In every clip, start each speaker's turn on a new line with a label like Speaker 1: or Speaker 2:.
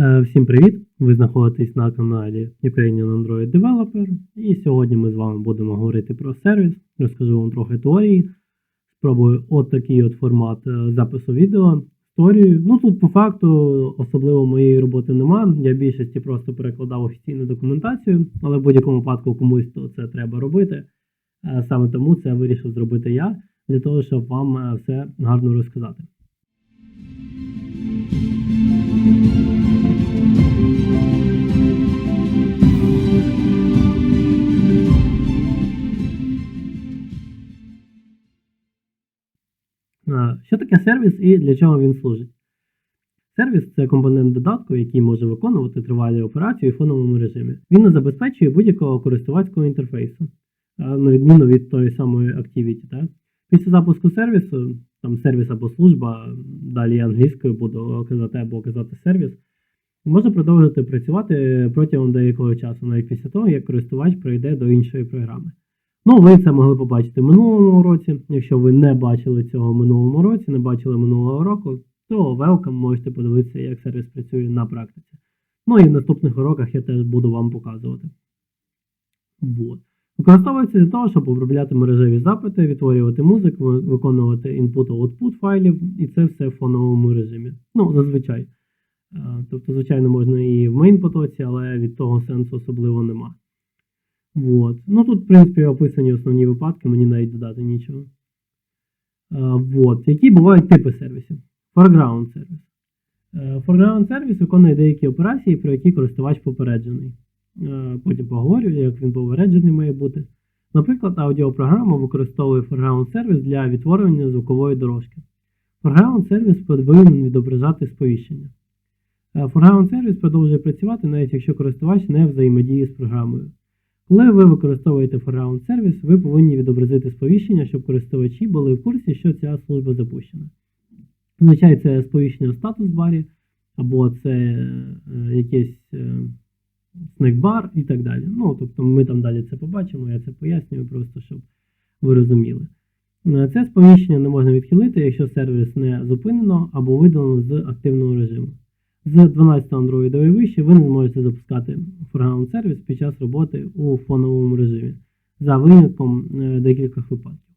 Speaker 1: Е, Всім привіт! Ви знаходитесь на каналі Ukrainian Android Developer. І сьогодні ми з вами будемо говорити про сервіс. Розкажу вам трохи теорії. Спробую от такий от формат е, запису відео. Історію. Ну тут по факту особливо моєї роботи нема. Я в більшості просто перекладав офіційну документацію, але в будь-якому випадку комусь то це треба робити. Е, Саме тому це вирішив зробити я, для того, щоб вам все гарно розказати. Що таке сервіс і для чого він служить? Сервіс це компонент додатку, який може виконувати тривалі операції у фоновому режимі. Він не забезпечує будь-якого користувацького інтерфейсу, е, на відміну від тої самої Activity. Так? Після запуску сервісу, там сервіс або служба, далі я англійською буду казати або казати сервіс, може продовжити працювати протягом деякого часу, навіть після того, як користувач прийде до іншої програми. Ну, ви це могли побачити в минулому році. Якщо ви не бачили цього в минулому році, не бачили минулого року, то welcome, можете подивитися, як сервіс працює на практиці. Ну і в наступних уроках я теж буду вам показувати. Вот. Використовується для того, щоб обробляти мережеві запити, відтворювати музику, виконувати input-output файлів, і це все в фоновому режимі. Ну, зазвичай. Е, Тобто, звичайно, можна і в мейн потоці, але від того сенсу особливо нема. Вот. Ну тут, в принципі, описані основні випадки, мені навіть додати нічого. Вот. Які бувають типи сервісів? Foreground сервіс. Е, Foreground сервіс виконує деякі операції, про які користувач попереджений. Е, Потім поговорю, як він попереджений має бути. Наприклад, аудіопрограма використовує foreground сервіс для відтворення звукової дорожки. Foreground сервіс повинен відображати сповіщення. Е, Foreground сервіс продовжує працювати, навіть якщо користувач не взаємодіє з програмою. Коли ви використовуєте foreground сервіс, ви повинні відобразити сповіщення, щоб користувачі були в курсі, що ця служба запущена. Зазвичай це сповіщення в статус барі, або це е, якийсь е, снекбар і так далі. Ну, тобто ми там далі це побачимо, я це пояснюю, просто щоб ви розуміли. Е, Це сповіщення не можна відхилити, якщо сервіс не зупинено або видалено з активного режиму. З 12 Android і вище ви не зможете запускати foreground сервіс під час роботи у фоновому режимі, за винятком е, декількох випадків.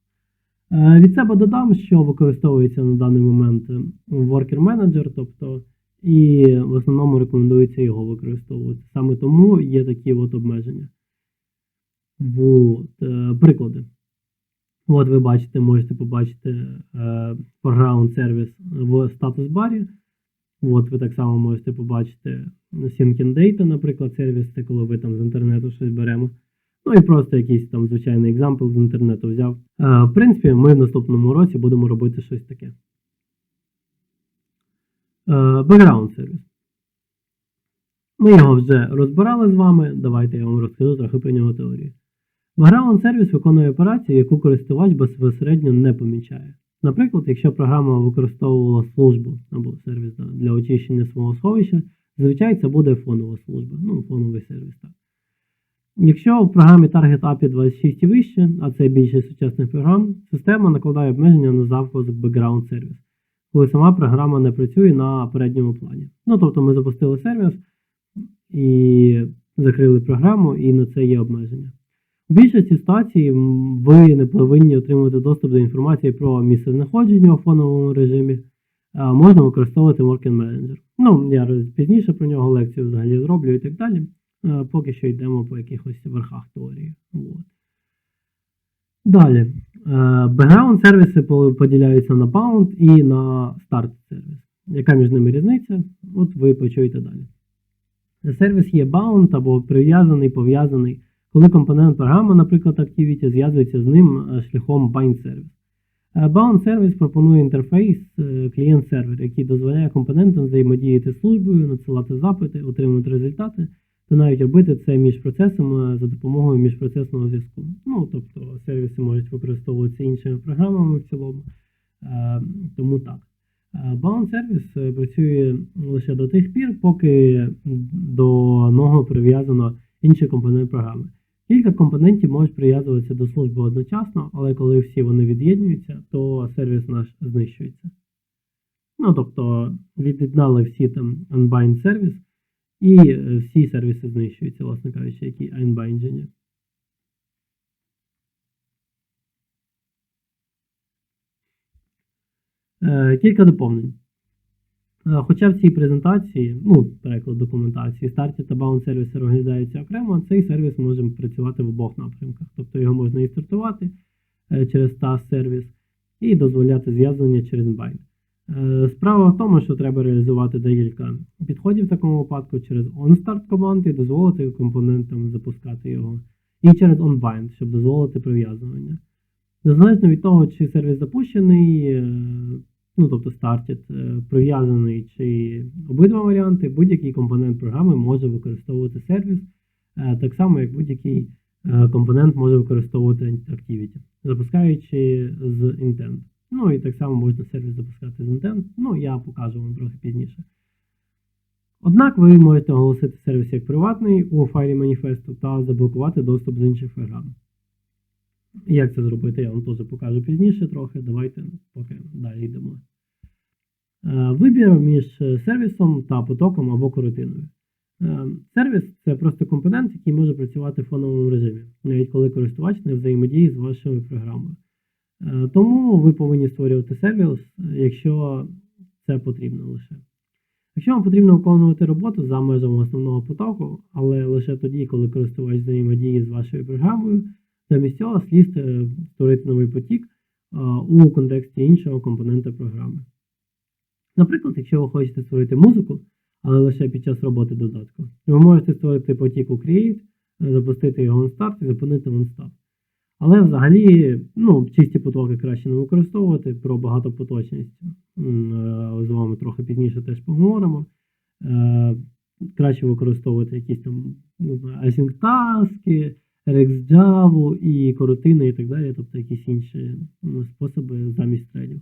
Speaker 1: Е, Від себе додам, що використовується на даний момент Worker Manager, тобто і в основному рекомендується його використовувати. Саме тому є такі от обмеження. Вот. е, Приклади. От ви бачите, можете побачити foreground сервіс в статус барі. От ви так само можете побачити Sync Data, наприклад, сервіс, це коли ви там з інтернету щось беремо. Ну і просто якийсь там звичайний екзампл з інтернету взяв. Е, в принципі, ми в наступному році будемо робити щось таке. Е, сервіс. Ми його вже розбирали з вами. Давайте я вам розкажу трохи про нього теорію. Background сервіс виконує операцію, яку користувач безпосередньо не помічає. Наприклад, якщо програма використовувала службу або сервіс для очищення свого сховища, зазвичай це буде фонова служба, ну, фоновий сервіс. так. Якщо в програмі Target API 26 і вище, а це більшість сучасних програм, система накладає обмеження на запуск background сервіс, коли сама програма не працює на передньому плані. Ну, тобто ми запустили сервіс і закрили програму, і на це є обмеження. У більшості ситуацій ви не повинні отримувати доступ до інформації про місце знаходження у фоновому режимі. Можна використовувати Working Manager. Ну, я пізніше про нього лекцію взагалі зроблю і так далі. Поки що йдемо по якихось верхах теорії. От. Далі. Е, Background сервіси поділяються на Bound і на Start сервіс. Яка між ними різниця? От ви почуєте далі. Сервіс є bound або прив'язаний, пов'язаний, коли компонент програми, наприклад, Activity, зв'язується з ним е, шляхом bind сервіс. Е, Bound сервіс пропонує інтерфейс е, клієнт-сервер, який дозволяє компонентам взаємодіяти з службою, надсилати запити, отримувати результати та навіть робити це між процесами за допомогою міжпроцесного зв'язку. Ну, тобто сервіси можуть використовуватися іншими програмами в цілому. Тому так. Bound е, працює лише до тих пір, поки до нього прив'язано інший компонент програми. Кілька компонентів можуть прив'язуватися до служби одночасно, але коли всі вони від'єднуються, то сервіс наш знищується. Ну, тобто, від'єднали всі там unbind сервіс, І е, всі сервіси знищуються, власне кажучи, які unbinding. Е, Кілька доповнень. Е, Хоча в цій презентації, ну, переклад документації, старті та баунс сервіси розглядаються окремо, цей сервіс може працювати в обох напрямках. Тобто його можна і стартувати е, через TAS сервіс і дозволяти зв'язування через bind. Е, Справа в тому, що треба реалізувати декілька підходів в такому випадку через onStart команди і дозволити компонентам запускати його, і через onBind, щоб дозволити прив'язування. Незалежно від того, чи сервіс запущений, ну тобто стартит, е, прив'язаний чи обидва варіанти, будь-який компонент програми може використовувати сервіс, е, так само як будь-який е, компонент може використовувати Activity, запускаючи з Intent. Ну і так само можна сервіс запускати з Intent. Ну, я покажу вам трохи пізніше. Однак ви можете оголосити сервіс як приватний у файлі маніфесту та заблокувати доступ з інших програм. Як це зробити, я вам теж покажу пізніше трохи. Давайте поки далі йдемо. Е, Вибір між сервісом та потоком або коротиною. Е, Сервіс це просто компонент, який може працювати в фоновому режимі, навіть коли користувач не взаємодіє з вашою програмою. Е, Тому ви повинні створювати сервіс, якщо це потрібно лише. Якщо вам потрібно виконувати роботу за межами основного потоку, але лише тоді, коли користувач взаємодіє з вашою програмою, замість цього слід е, створити новий потік е, у контексті іншого компонента програми. Наприклад, якщо ви хочете створити музику, але лише під час роботи додатку, ви можете створити потік у Create, запустити його on start і зупинити в onStop. Але взагалі, ну, чисті потоки краще не використовувати про багатопоточність. е, З вами трохи пізніше теж поговоримо. Е, Краще використовувати якісь там не знаю, async таски, RxJava і коротини і так далі, тобто якісь інші способи замість threadів.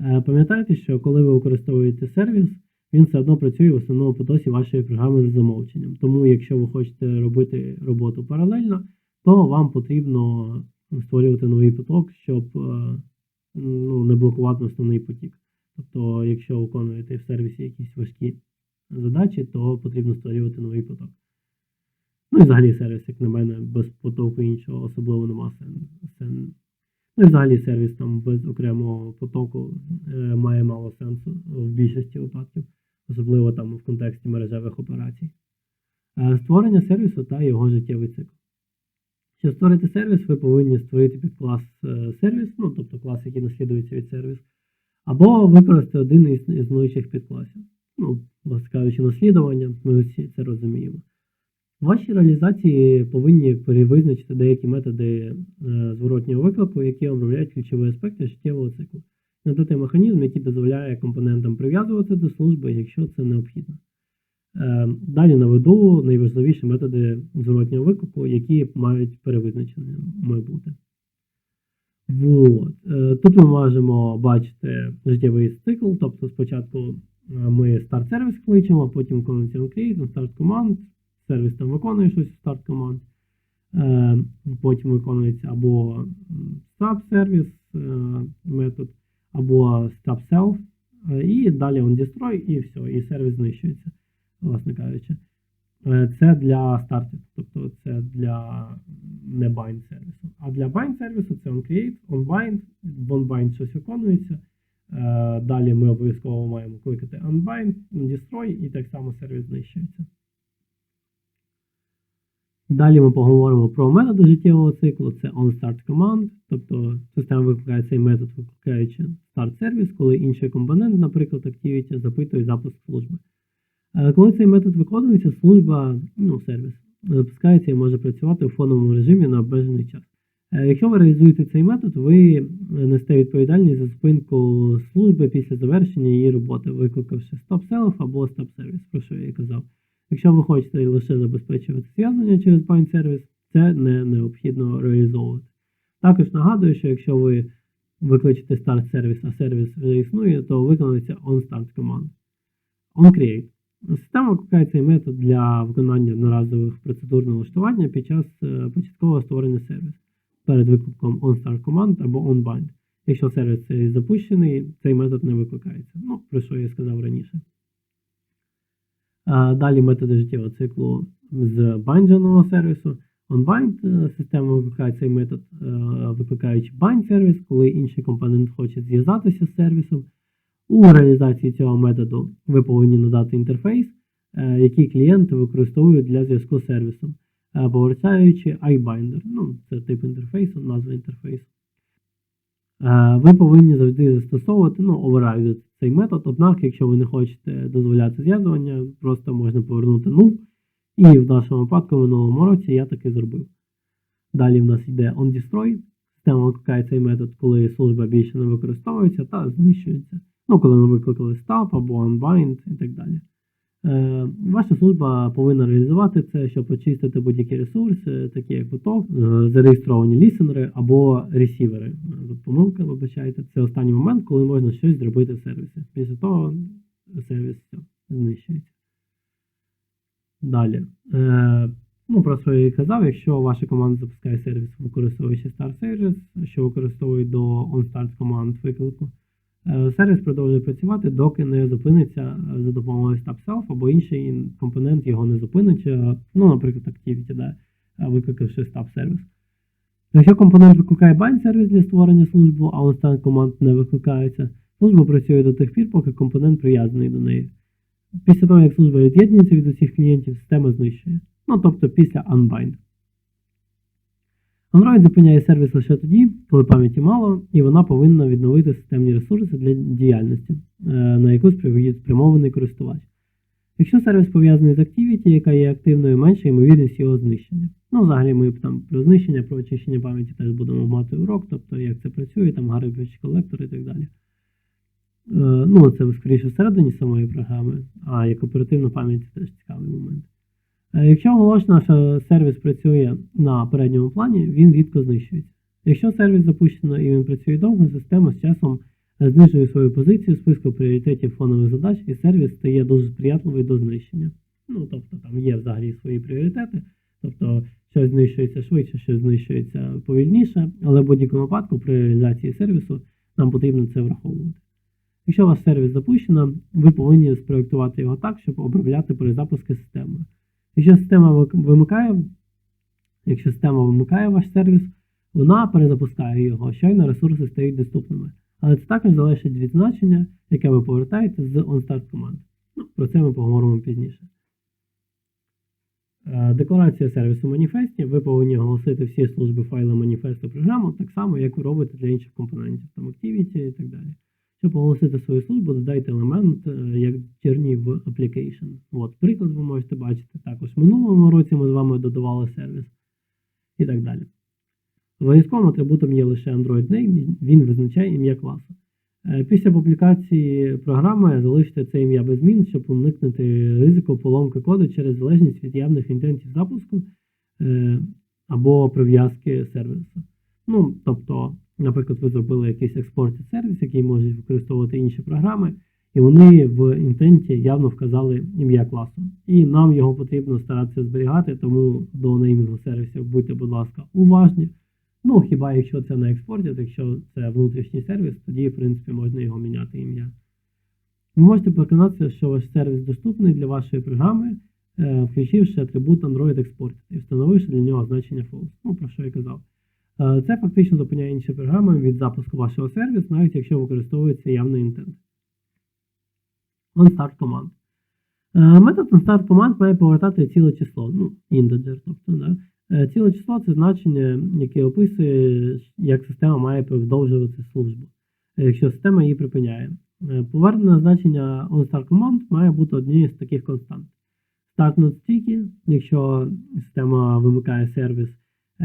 Speaker 1: Е, Пам'ятайте, що коли ви використовуєте сервіс, він все одно працює в основному потоці вашої програми з замовченням. Тому, якщо ви хочете робити роботу паралельно, то вам потрібно створювати новий поток, щоб е, ну, не блокувати основний потік. Тобто, якщо виконуєте в сервісі якісь важкі задачі, то потрібно створювати новий поток. Ну і взагалі сервіс, як на мене, без потоку іншого особливо нема сен- сен- Ну і взагалі сервіс там без окремого потоку е, має мало сенсу в більшості випадків, особливо там в контексті мережевих операцій. Е, Створення сервісу та його життєвий цикл. Щоб створити сервіс, ви повинні створити підклас е, сервіс, ну тобто клас, який наслідується від сервіс, або використати один із існуючих підкласів. Ну, власне кажучи, наслідування, ми всі це розуміємо. В вашій реалізації повинні перевизначити деякі методи е, зворотнього виклику, які обробляють ключові аспекти життєвого циклу. Надати механізм, який дозволяє компонентам прив'язувати до служби, якщо це необхідно. Е, Далі наведу найважливіші методи зворотнього виклику, які мають перевизначені бути. Вот. Е, Тут ми можемо бачити життєвий цикл, тобто спочатку ми старт сервіс кличемо, потім виконується create, старт команд, сервіс там виконує щось старт команд, е, потім виконується або stop сервіс метод, або stop self, е, і далі on destroy, і все, і сервіс знищується, власне кажучи. Е, Це для стартів, тобто це для не bind сервісу. А для bind сервісу це onCreate, onBind, onBind щось виконується. Е, Далі ми обов'язково маємо кликати unbind, destroy і так само сервіс знищується. Далі ми поговоримо про методи життєвого циклу. Це onStart command, тобто система викликає цей метод, викликаючи start сервіс, коли інший компонент, наприклад, Activity, запитує запуск служби. Е, Коли цей метод виконується, служба, ну, сервіс, запускається і може працювати у фоновому режимі на обмежений час. Е, Якщо ви реалізуєте цей метод, ви несете відповідальність за зупинку служби після завершення її роботи, викликавши stop-self або stop-service, про що я казав. Якщо ви хочете лише забезпечувати зв'язання через bind сервіс, це не необхідно реалізовувати. Також нагадую, що якщо ви викличете start сервіс, а сервіс вже існує, то виконується onStart команда. OnCreate. Система викликає цей метод для виконання одноразових процедур налаштування під час е, початкового створення сервісу перед викликом onStart команд або onBind. Якщо сервіс запущений, цей метод не викликається. Ну, про що я сказав раніше. Далі методи життєвого циклу з бандженого сервісу. OnBind е, система викликає цей метод, е, викликаючи bind сервіс, коли інший компонент хоче зв'язатися з сервісом. У реалізації цього методу ви повинні надати інтерфейс, е, який клієнти використовують для зв'язку з сервісом, повертаючи iBinder. Ну, це тип інтерфейсу, назва інтерфейсу. Е, Ви повинні завжди застосовувати, ну, override цей метод, однак, якщо ви не хочете дозволяти зв'язування, просто можна повернути null. І в нашому випадку в минулому році я таки зробив. Далі в нас йде onDestroy. Система викликає цей метод, коли служба більше не використовується та знищується. Ну, коли ми викликали stop або unbind і так далі. Е, ваша служба повинна реалізувати це, щоб очистити будь-які ресурси, такі як поток, е, зареєстровані лісенери або ресівери. Е, помилка, вибачайте, це останній момент, коли можна щось зробити в сервісі. Після того сервіс знищується. Далі. Ну, про що я казав, якщо ваша команда запускає сервіс, використовуючи Star Service, що використовують до OnStart команд виклику, сервіс продовжує працювати, доки не зупиниться е, за допомогою StopSelf або інший компонент його не зупинить, е, ну, наприклад, Activity, да, е, викликавши сервіс. Якщо компонент викликає bind сервіс для створення служби, а OnStart команд не викликається, служба працює до тих пір, поки компонент прив'язаний до неї. Після того, як служба від'єднується від усіх клієнтів, система знищує. Ну, тобто після unbind. Android зупиняє сервіс лише тоді, коли пам'яті мало, і вона повинна відновити системні ресурси для діяльності, е, на яку спрямований користувач. Якщо сервіс пов'язаний з Activity, яка є активною, менша ймовірність його знищення. Ну, взагалі, ми там про знищення, про очищення пам'яті теж будемо мати урок, тобто як це працює, там garbage collector і так далі. Е, Ну, це скоріше всередині самої програми, а як оперативна пам'ять це теж цікавий момент. Е, Якщо оголошено, що сервіс працює на передньому плані, він рідко знищується. Якщо сервіс запущено і він працює довго, система з часом е, знижує свою позицію в списку пріоритетів фонових задач, і сервіс стає дуже сприятливий до знищення. Ну, тобто там є взагалі свої пріоритети, тобто щось знищується швидше, щось знищується повільніше, але в будь-якому випадку при реалізації сервісу нам потрібно це враховувати. Якщо у вас сервіс запущено, ви повинні спроектувати його так, щоб обробляти перезапуски системи. Якщо система вимикає, якщо система вимикає ваш сервіс, вона перезапускає його, щойно ресурси стають доступними. Але це також залежить від значення, яке ви повертаєте з OnStart команд. Ну, про це ми поговоримо пізніше. Е, Декларація сервісу в маніфесті. Ви повинні оголосити всі служби файла маніфесту програму, так само, як ви робите для інших компонентів, там Activity і так далі. Щоб оголосити свою службу, додайте елемент е, як journey в application. От, приклад ви можете бачити. Також в минулому році ми з вами додавали сервіс і так далі. Обов'язковим атрибутом є лише Android Name, він визначає ім'я класу. Е, Після публікації програми залиште це ім'я без змін, щоб уникнути ризику поломки коду через залежність від явних інтентів запуску е, або прив'язки сервісу. Ну, тобто, наприклад, ви зробили якийсь експортний сервіс, який можуть використовувати інші програми, і вони в інтенті явно вказали ім'я класу. І нам його потрібно старатися зберігати, тому до неймінгу сервісів будьте, будь ласка, уважні. Ну, хіба якщо це на експорті, то якщо це внутрішній сервіс, тоді, в принципі, можна його міняти ім'я. Ви можете переконатися, що ваш сервіс доступний для вашої програми, е, включивши атрибут Android Export і встановивши для нього значення false. Ну, про що я казав. Е, Це фактично зупиняє інші програми від запуску вашого сервісу, навіть якщо використовується явний інтент. OnStart command. Е, Метод OnStart command має повертати ціле число, ну, integer, тобто, да. Е, Ціле число це значення, яке описує, як система має продовжувати службу, якщо система її припиняє. Повернене значення OnStart command має бути однією з таких констант. Start not sticky, якщо система вимикає сервіс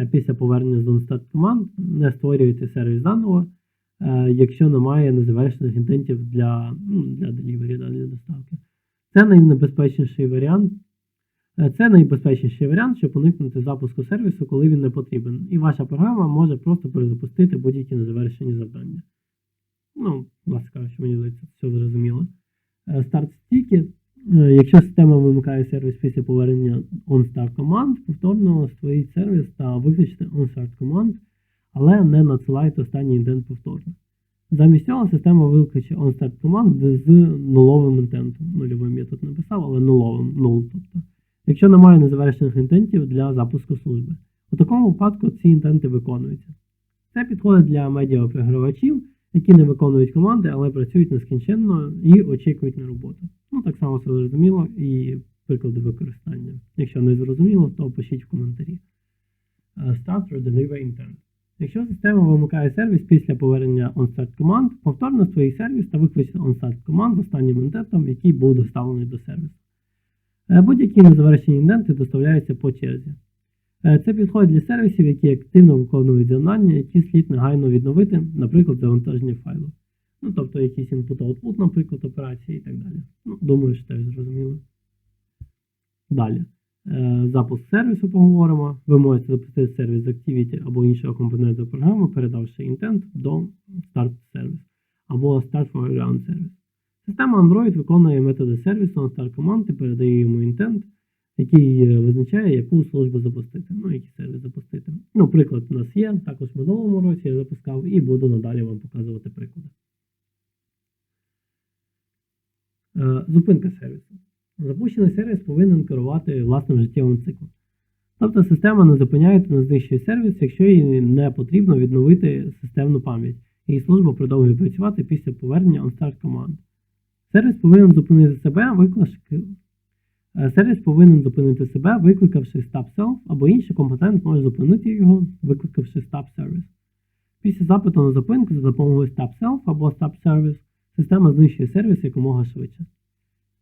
Speaker 1: після повернення з OnStart command, не створюйте сервіс заново, е, якщо немає незавершених інтентів для, ну, для да, для доставки. Це найнебезпечніший варіант. Е, Це найбезпечніший варіант, щоб уникнути запуску сервісу, коли він не потрібен. І ваша програма може просто перезапустити будь-які незавершені завдання. Ну, власне кажучи, мені здається, все зрозуміло. Е, Start стіки. Якщо система вимикає сервіс після повернення OnStart команд, повторно створіть сервіс та виключите OnStart команд, але не надсилайте останній інтент повторно. Замість цього система викличе onStart команд з нуловим інтентом. Нульовим я тут написав, але нуловим, null, тобто. Якщо немає незавершених інтентів для запуску служби. У такому випадку ці інтенти виконуються. Це підходить для медіапрогравачів, які не виконують команди, але працюють нескінченно і очікують на роботу. Ну, так само все зрозуміло і приклади використання. Якщо не зрозуміло, то пишіть в коментарі. Е, Start Deliver Intent. Якщо система вимикає сервіс після повернення onStart команд, повторно свій сервіс та викличте onStart команд з останнім інтентом, який був доставлений до сервісу. Е, Будь-які незавершені інтенти доставляються по черзі. Е, Це підходить для сервісів, які активно виконують завдання, які слід негайно відновити, наприклад, завантаження файлу. Ну, тобто якийсь input-output, наприклад, операції і так далі. Ну, думаю, що теж зрозуміло. Далі. Е, Запуск сервісу поговоримо. Ви можете запустити сервіс з Activity або іншого компонента програми, передавши інтент до Start Service або Start for Ground Service. Система Android виконує методи сервісу на Start команд і передає йому інтент, який е, визначає, яку службу запустити, ну, який сервіс запустити. Ну, приклад у нас є, також в минулому році я запускав і буду надалі вам показувати приклади. Е, Зупинка сервісу. Запущений сервіс повинен керувати власним життєвим циклом. Тобто система не зупиняє та не знищує сервіс, якщо їй не потрібно відновити системну пам'ять, і служба продовжує працювати після повернення OnStart команд. Сервіс повинен зупинити себе, викликавши Е, Сервіс повинен зупинити себе, викликавши stop self, або інший компонент може зупинити його, викликавши stop service. Після запиту на зупинку за допомогою stop self або stop service система знищує сервіс якомога швидше.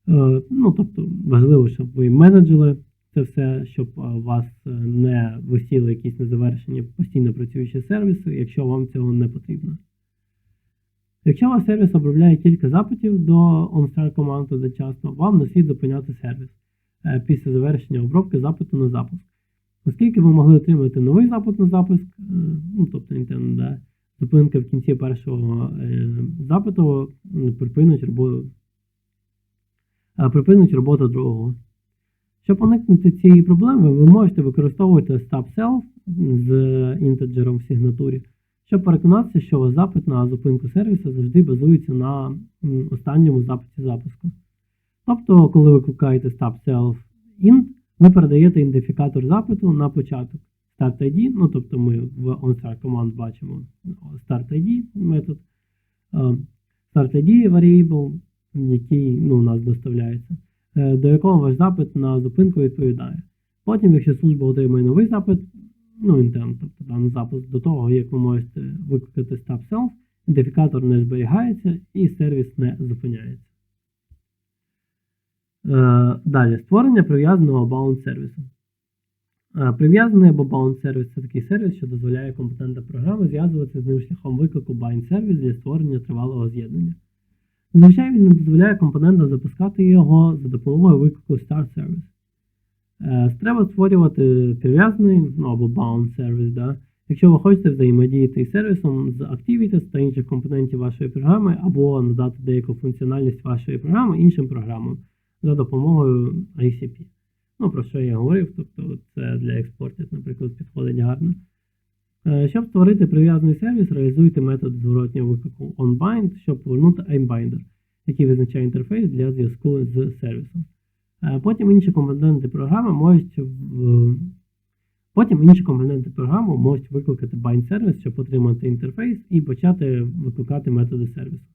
Speaker 1: Е, Ну, тобто, важливо, щоб ви менеджили це все, щоб е, у вас е, не висіли якісь незавершені постійно працюючі сервіси, якщо вам цього не потрібно. Якщо ваш сервіс обробляє кілька запитів до OnStart команд одночасно, вам не слід зупиняти сервіс е, після завершення обробки запиту на запуск. Оскільки ви могли отримати новий запит на запуск, е, ну тобто да, зупинка в кінці першого е, запиту припинить роботу, е, припинить роботу другого. Щоб уникнути цієї проблеми, ви можете використовувати stop self з інтеджером в сигнатурі, щоб переконатися, що запит на зупинку сервісу завжди базується на останньому запиті запуску. Тобто, коли ви викликаєте stop self int, ви передаєте ідентифікатор запиту на початок start ID, ну тобто ми в onStart command бачимо start ID метод, start ID variable, який ну, у нас доставляється, е, до якого ваш запит на зупинку відповідає. Потім, якщо служба отримує новий запит, ну, інтент, тобто даний запис до того, як ви можете викликати stop self, ідентифікатор не зберігається і сервіс не зупиняється. Е, Далі, створення прив'язаного bound сервісу. Е, Прив'язаний або bound сервіс це такий сервіс, що дозволяє компетентам програми зв'язуватися з ним шляхом виклику bind сервіс для створення тривалого з'єднання. Зазвичай він не дозволяє компонентам запускати його за допомогою виклику start service. Е, Треба створювати прив'язаний ну, або bound сервіс, да, якщо ви хочете взаємодіяти із сервісом з Activities та інших компонентів вашої програми, або надати деяку функціональність вашої програми іншим програмам за допомогою ICP. Ну, про що я говорив, тобто це для експортів, наприклад, підходить гарно. Е, Щоб створити прив'язаний сервіс, реалізуйте метод зворотнього виклику onBind, щоб повернути iBinder, який визначає інтерфейс для зв'язку з сервісом. Е, Потім інші компоненти програми можуть Потім інші компоненти програми можуть викликати bind сервіс, щоб отримати інтерфейс і почати викликати методи сервісу.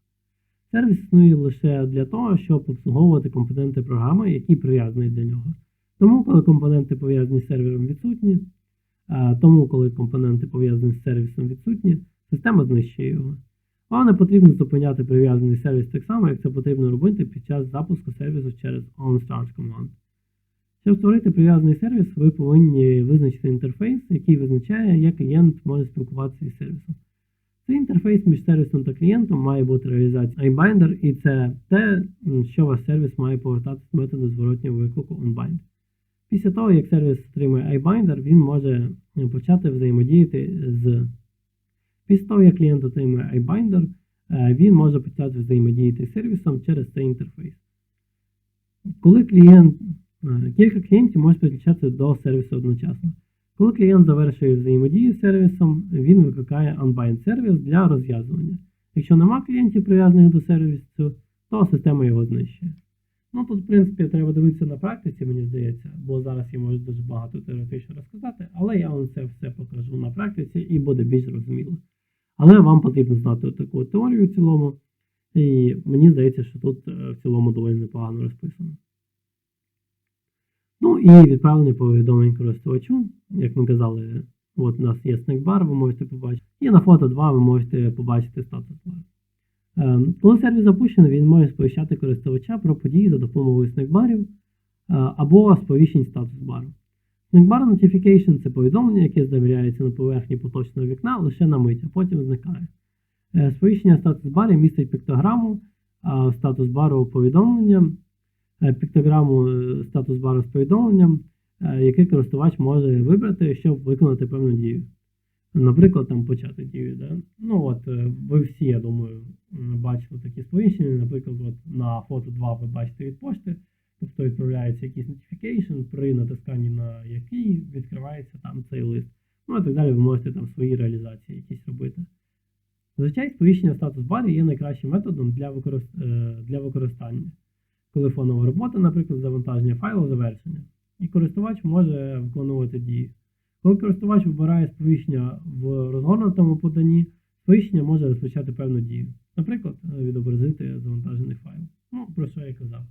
Speaker 1: Сервіс існує лише для того, щоб обслуговувати компоненти програми, які прив'язані до нього. Тому, коли компоненти пов'язані з сервером відсутні, тому, коли компоненти пов'язані з сервісом відсутні, система знищує його. Вам не потрібно зупиняти прив'язаний сервіс так само, як це потрібно робити під час запуску сервісу через onStart command. Щоб створити прив'язаний сервіс, ви повинні визначити інтерфейс, який визначає, як клієнт може спілкуватися із сервісом. Цей інтерфейс між сервісом та клієнтом має бути реалізація iBinder, і це те, що ваш сервіс має повертати з методу зворотнього виклику onBind. Після того, як сервіс отримує iBinder, він може почати взаємодіяти з. Після того, як клієнт отримує iBinder, е, він може почати взаємодіяти з сервісом через цей інтерфейс. Коли клієнт, е, кілька клієнтів можуть підключатися до сервісу одночасно. Коли клієнт завершує взаємодію з сервісом, він викликає unbind сервіс для розв'язування. Якщо нема клієнтів прив'язаних до сервісу, то система його знищує. Ну тут, в принципі, треба дивитися на практиці, мені здається, бо зараз я можу дуже багато теоретично розказати, але я вам це все покажу на практиці і буде більш зрозуміло. Але вам потрібно знати таку теорію в цілому, і мені здається, що тут е, в цілому доволі непогано розписано. Ну і відправлення повідомлень користувачу, як ми казали, от у нас є снекбар, ви можете побачити. І на фото 2 ви можете побачити статус бару. Ем, Коли сервіс запущений, він може сповіщати користувача про події за допомогою снекбарів е, або сповіщень статус бару. Снекбар Notification – це повідомлення, яке з'являється на поверхні поточного вікна лише на мить, а потім зникає. Е, Сповіщення статус барі містить піктограму статус бару повідомлення, е, піктограму е, статус бару з повідомленням, е, яке користувач може вибрати, щоб виконати певну дію. Наприклад, там почати дію. Да? Ну от е, ви всі, я думаю, бачили такі сповіщення. Наприклад, от на фото 2 ви бачите від пошти, тобто відправляється якийсь notification, при натисканні на який відкривається там цей лист. Ну і так далі, ви можете там свої реалізації якісь робити. Зазвичай сповіщення статус барі є найкращим методом для, використ... е, для використання, коли фонова робота, наприклад, завантаження файлу завершення, і користувач може виконувати дії. Коли користувач вибирає сповіщення в розгорнутому поданні, сповіщення може розпочати певну дію. Наприклад, е, відобразити завантажений файл. Ну, про що я казав.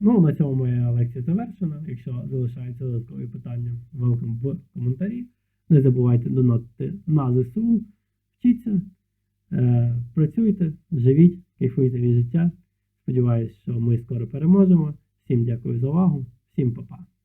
Speaker 1: Ну, на цьому моя лекція завершена. Якщо залишаються додаткові питання, welcome в коментарі. Не забувайте донатити на ЗСУ, вчіться, е, працюйте, живіть, кайфуйте від життя. Сподіваюсь, що ми скоро переможемо. Всім дякую за увагу, всім па-па.